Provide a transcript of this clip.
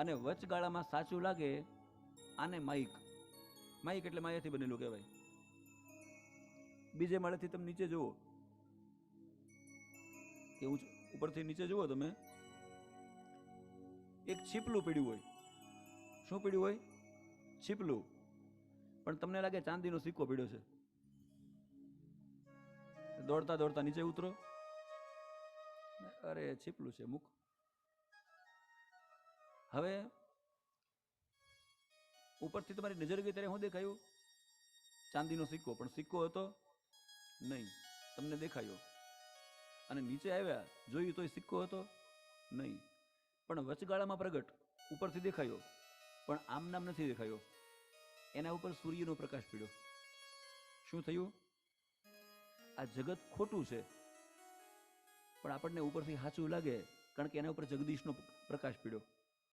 અને વચગાળામાં સાચું લાગે આને માઇક. માઇક એટલે માયાથી બનેલું કહેવાય. બીજે માળેથી તમે નીચે જુઓ. કે ઉપરથી નીચે જુઓ તમે. એક છીપલું પીડ્યું હોય. શું પીડ્યું હોય? છીપલું. પણ તમને લાગે ચાંદીનો સિક્કો પીડ્યો છે. દોડતા દોડતા નીચે ઉતરો. અરે, છીપલું છે, મૂક. હવે ઉપરથી તમારી નજર ગઈ ત્યારે શું દેખાયું? ચાંદીનો સિક્કો, પણ સિક્કો હતો નહીં. તમને દેખાયો. અને નીચે આવ્યા, જોયું તો એ સિક્કો હતો નહીં. પણ વચગાળામાં પ્રગટ, ઉપરથી દેખાયો, પણ આમ નામ નથી દેખાયો. એના ઉપર સૂર્યનો પ્રકાશ પીડ્યો. શું થયું? આ જગત ખોટું છે. પણ આપણને ઉપરથી સાચું લાગે, કારણ કે એના ઉપર જગદીશનો પ્રકાશ પીડ્યો.